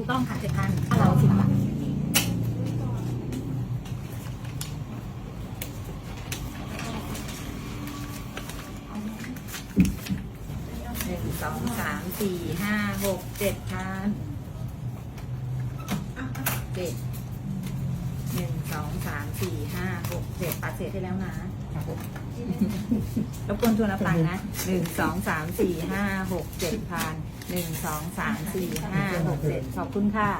ูกต้องค่ะเจ็ดพันถ้าเราสิบบาทหนึ่งสองสามสี่ห้าหกเจ็ดพันเจ็ดหนึ่งสองสามสี่ ห้าหกเจ็ดปัดเศษให้แล้วนะรบกวนทวนนับตังค์นะหนึ่งสองสามสี่ห้าหกเจ็ดพันหนึ่งสองสามสี่ห้าหกเจ็ดขอบคุณค่ะ